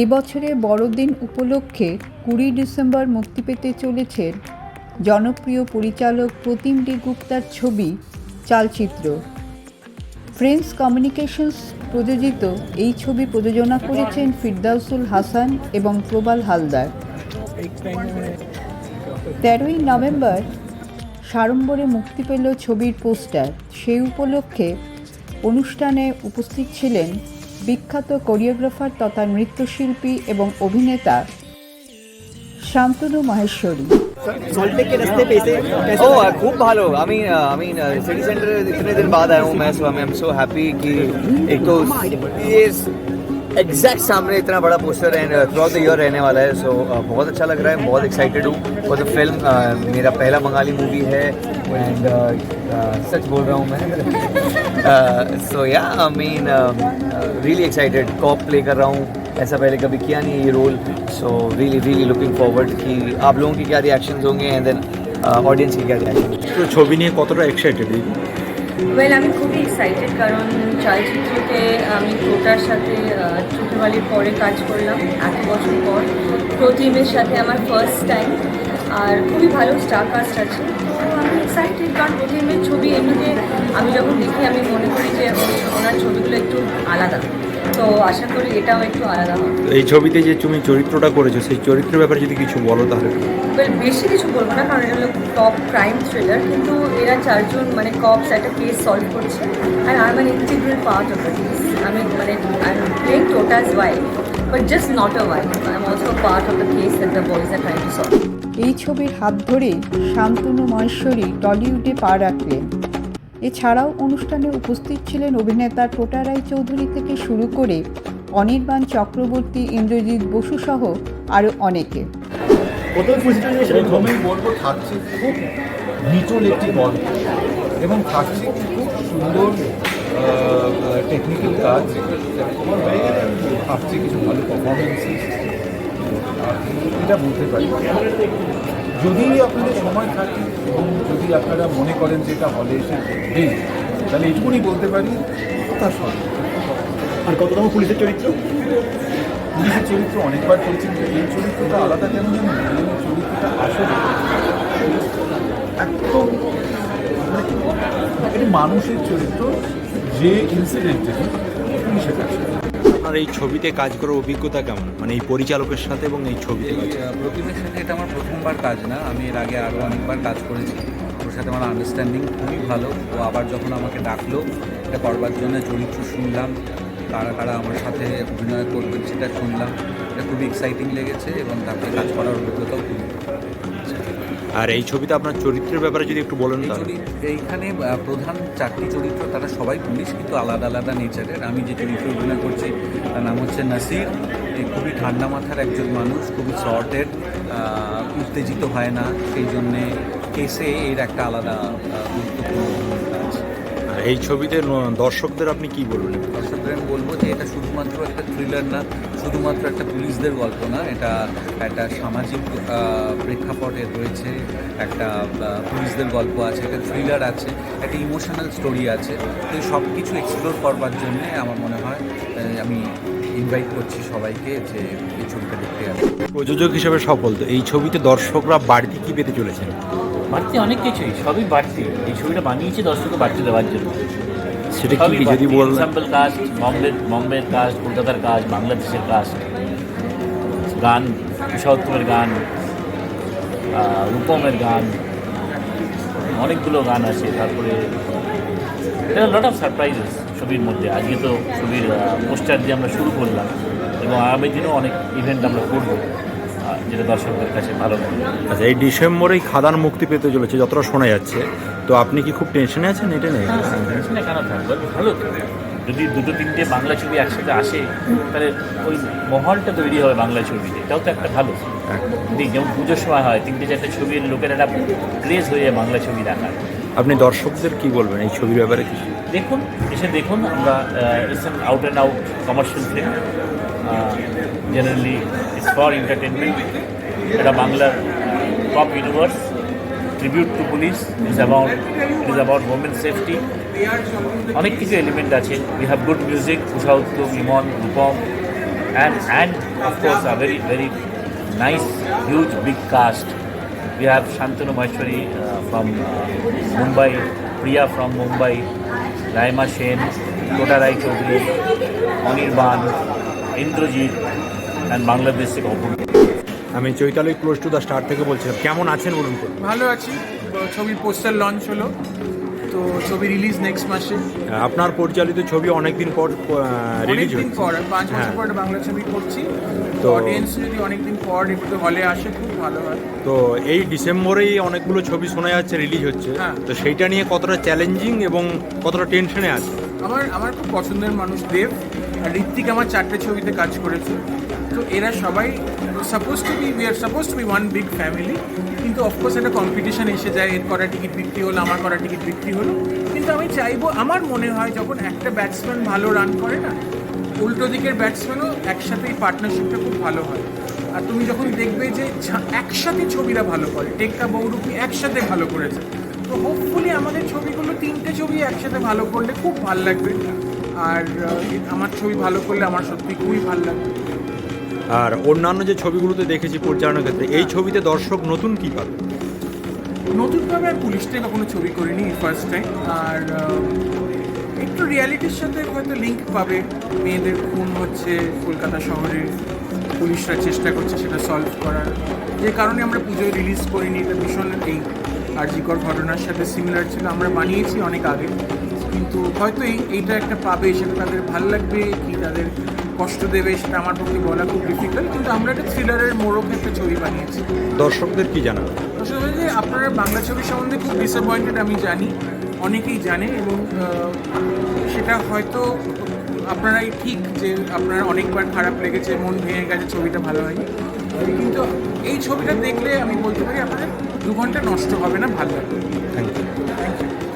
এ বছরে বড়দিন উপলক্ষে কুড়ি ডিসেম্বর মুক্তি পেতে চলেছেন জনপ্রিয় পরিচালক প্রতিম ডি গুপ্তার ছবি চালচিত্র। ফ্রেন্ডস কমিউনিকেশনস প্রযোজিত এই ছবি প্রযোজনা করেছেন ফিরদাউসুল হাসান এবং প্রবাল হালদার। তেরোই নভেম্বর সাড়ম্বরে মুক্তি পেল ছবির পোস্টার। সেই উপলক্ষে অনুষ্ঠানে উপস্থিত ছিলেন বিখ্যাত কোরিওগ্রাফার তথা নৃত্যশিল্পী এবং অভিনেতা শান্তনু মাহেশ্বরী सॉल्टेक के रास्ते पे इसे कैसे ओ खूब भालो I mean I mean city centre इतने दिन बाद आया हूँ मैं सो आई एम सो हैप्पी कि एक तो ये एग्जैक्ट सामने इतना बड़ा poster and throughout the year रहने वाला है सो बहुत अच्छा लग रहा है बहुत एक्साइटेड हूँ फॉर द फिल्म मेरा पहला बंगाली मूवी है एंड सच बोल रहा हूँ मैं so yeah I mean really excited cop play कर रहा हूँ ऐसा पहले कभी किया नहीं है ये role so really really looking forward कि आप लोगों के क्या रिएक्शंस होंगे एंड देन ऑडियंस के क्या रिएक्शन তো ছবি নিয়ে কতটা এক্সাইটেড ওয়েল আমি খুবই এক্সাইটেড কারণ চলচ্চিত্রতে আমি কোটার সাথে চোখেবালির পরে কাজ করলাম এত বছর পর। প্রতিমের সাথে আমার ফার্স্ট টাইম আর খুবই ভালো স্টার কাস্ট আছে। তো আমি এক্সাইটেড কারণ প্রতিমের ছবি এমনিতে আমি যখন দেখি, আমি মনে করি যে ওনার ছবিগুলো একটু আলাদা। তো আশা করি এটাও একটু আলাদা হবে। এই ছবিতে যে তুমি চরিত্রটা করেছ সেই চরিত্রের ব্যাপারে যদি কিছু বলো তাহলে। ওয়েল বেশি কিছু বলব না কারণ এটা হলো টপ ক্রাইম থ্রিলার কিন্তু এরা চারজন মানে কপস একটা কেস সলভ করছে আর I am integral part of the case আমি মানে I am playing Tota's wife but just not a wife I am also part of the case that the boys are trying to solve এই ছবির হাত ধরে শান্তনু মহেশ্বরী টলিউডে পা রাখলেন। এছাড়াও অনুষ্ঠানে উপস্থিত ছিলেন অভিনেতা টোটা রায় চৌধুরী থেকে শুরু করে অনির্বাণ চক্রবর্তী, ইন্দ্রজিৎ বসু সহ আরও অনেকে। এবং থাকছে খুব সুন্দর টেকনিক্যাল কাজ। থাকছে কিছু ভালো পারফরমেন্স এটা বলতে পারি। যদি আপনাদের সময় থাকে এবং যদি আপনারা মনে করেন যে এটা হলে এসে নেই তাহলে এইটুকুনি বলতে পারি তার সঙ্গে আর কততম পুলিশের চরিত্র? পুলিশের চরিত্র অনেকবার করেছেন কিন্তু এই চরিত্রটা আলাদা কেন এই চরিত্রটা আসলে একদম মানে এটা মানুষের চরিত্র যে ইনসিডেন্টে পুলিশের কাছে। আপনার এই ছবিতে কাজ করার অভিজ্ঞতা কেমন? মানে এই পরিচালকের সাথে এবং এই ছবিতে প্রতিমের সাথে এটা আমার প্রথমবার কাজ না। আমি এর আগে আরও অনেকবার কাজ করেছি। ওর সাথে আমার আন্ডারস্ট্যান্ডিং খুবই ভালো। ও আবার যখন আমাকে ডাকলো, এটা করবার জন্য চরিত্র শুনলাম। কারা কারা আমার সাথে অভিনয় করবেন সেটা শুনলাম। এটা খুবই এক্সাইটিং লেগেছে এবং তাতে কাজ করার অভিজ্ঞতাও খুবই। আর এই ছবিতে আপনার চরিত্রের ব্যাপারে যদি একটু বলেন এই এইখানে প্রধান চাকরি চরিত্র তারা সবাই পুলিশ কিন্তু আলাদা আলাদা নেচারের। আমি যে চরিত্রে অভিনয় করছি তার নাম হচ্ছে নাসির। খুবই ঠান্ডা মাথার একজন মানুষ খুবই শর্টের উত্তেজিত হয় না। সেই জন্যে কেসে এর একটা আলাদা গুরুত্বপূর্ণ এই ছবিতে দর্শকদের আপনি কি বলবেন? দর্শকদের আমি বলব যে এটা শুধুমাত্র একটা থ্রিলার না শুধুমাত্র একটা পুলিশদের গল্প না এটা একটা সামাজিক প্রেক্ষাপটে রয়েছে একটা পুলিশদের গল্প আছে একটা থ্রিলার আছে একটা ইমোশনাল স্টোরি আছে। তো সব কিছু এক্সপ্লোর করবার জন্যে আমার মনে হয় আমি ইনভাইট করছি সবাইকে যে এই ছবিটা দেখতে আসে প্রযোজক হিসেবে সফল তো এই ছবিতে দর্শকরা বাড়তি কী পেতে চলেছেন? বাড়তি অনেক কিছুই সবই বাড়তি। এই ছবিটা বানিয়েছি দর্শককে বাড়তি দেওয়ার জন্য। সেটা কি যদি বলেন এক্সাম্পল কাস্ট বম্বে বম্বের কাস্ট কলকাতার কাস্ট বাংলাদেশের কাস্ট গান উষা গান রূপমের গান অনেকগুলো গান আছে। তারপরে লট অফ সারপ্রাইজেস ছবির মধ্যে। আজকে তো ছবির পোস্টার দিয়ে আমরা শুরু করলাম এবং আগামী দিনেও অনেক ইভেন্ট আমরা করব। যেটা দর্শকদের কাছে ভালো আচ্ছা এই ডিসেম্বরেই খাদান মুক্তি পেতে চলেছে যতটা শোনা যাচ্ছে। তো আপনি কি খুব টেনশনে আছেন? এটা নেই টেনশনে কেন থাকবে? ভালো যদি দুটো তিনটে বাংলা ছবি একসাথে আসে তাহলে ওই মহলটা তৈরি হবে বাংলা ছবিতে। এটাও তো একটা ভালো। যদি যেমন পুজোর সময় হয় তিনটে চারটে ছবির লোকের একটা ক্রেজ হয়ে যায় বাংলা ছবি দেখার। আপনি দর্শকদের কি বলবেন এই ছবির ব্যাপারে কিছু? দেখুন এসে দেখুন আমরা out and out commercial film generally it's for entertainment এটা বাংলার top universe tribute to police is about it is about women safety অনেক কিছু এলিমেন্ট আছে। We have good music Usha Uttam Imon Rupam and and of course a very very nice, huge, big cast. We have Shantanu Maheshwari uh, from uh, Mumbai, Priya from Mumbai, Raima Sen, Tota Rai Indrajit, and Bangladesh থেকে অপূর্ব আমি Chaitali close to the star থেকে বলছিলাম। কেমন আছেন বলুন তো? ভালো আছি। তো ছবির পোস্টার লঞ্চ হলো। তো ছবি রিলিজ নেক্সট মাসে। আপনার পরিচালিত ছবি অনেকদিন পর রিলিজ অনেকদিন হচ্ছে পর পাঁচ বছর হ্যাঁ। পর বাংলা ছবি করছি। তো তো- অডিয়েন্স যদি অনেকদিন পর একটু হলে আসে খুব ভালো হয়। তো এই ডিসেম্বরেই অনেকগুলো ছবি শোনা যাচ্ছে রিলিজ হচ্ছে। হ্যাঁ। তো সেইটা নিয়ে কতটা চ্যালেঞ্জিং এবং কতটা টেনশনে আছে? আমার আমার খুব পছন্দের মানুষ দেব। আর ঋত্বিক আমার চারটে ছবিতে কাজ করেছে। তো এরা সবাই suppose to be we are suppose to be one big family কিন্তু অফকোর্স একটা কম্পিটিশন এসে যায়, এর করা টিকিট বিক্রি হলো, আমার করা টিকিট বিক্রি হলো। কিন্তু আমি চাইব, আমার মনে হয় যখন একটা ব্যাটসম্যান ভালো রান করে না, উল্টো দিকের ব্যাটসম্যানও একসাথে এই পার্টনারশিপটা খুব ভালো হয়। আর তুমি যখন দেখবে যে একসাথে ছবিরা ভালো করে, টেক্কা বৌরূপী একসাথে ভালো করেছে, তো হোপফুলি আমাদের ছবিগুলো তিনটে ছবি একসাথে ভালো করলে খুব ভালো লাগবে। আর আমার ছবি ভালো করলে আমার সত্যি খুবই ভালো লাগে আর অন্যান্য যে ছবিগুলোতে দেখেছি পরিচালনার ক্ষেত্রে এই ছবিতে দর্শক নতুন কি পাবে? নতুনভাবে আর পুলিশটাই কখনো ছবি করিনি ফার্স্ট টাইম আর একটু রিয়ালিটির সাথে হয়তো লিঙ্ক পাবে। মেয়েদের খুন হচ্ছে কলকাতা শহরে পুলিশরা চেষ্টা করছে সেটা সলভ করার। যে কারণে আমরা পুজোয় রিলিজ করিনি এটা ভীষণ এই আর্জিকর ঘটনার সাথে সিমিলার ছিল। আমরা বানিয়েছি অনেক আগে। কিন্তু হয়তো এই এইটা একটা পাবে সেটা তাদের ভালো লাগবে কি তাদের কষ্ট দেবে সেটা আমার পক্ষে বলা খুব ডিফিকাল্ট কিন্তু আমরা একটা থ্রিলারের মোড়ক একটা ছবি বানিয়েছি। দর্শকদের কি জানাবে আসলে যে আপনারা বাংলা ছবি সম্বন্ধে খুব ডিসঅ্যাপয়েন্টেড আমি জানি অনেকেই জানে এবং সেটা হয়তো আপনারাই ঠিক যে আপনার অনেকবার খারাপ লেগেছে মন ভেঙে গেছে ছবিটা ভালো হয়নি। কিন্তু এই ছবিটা দেখলে আমি বলতে পারি আপনাদের দু ঘণ্টা নষ্ট হবে না ভালো লাগবে। Thank you thank you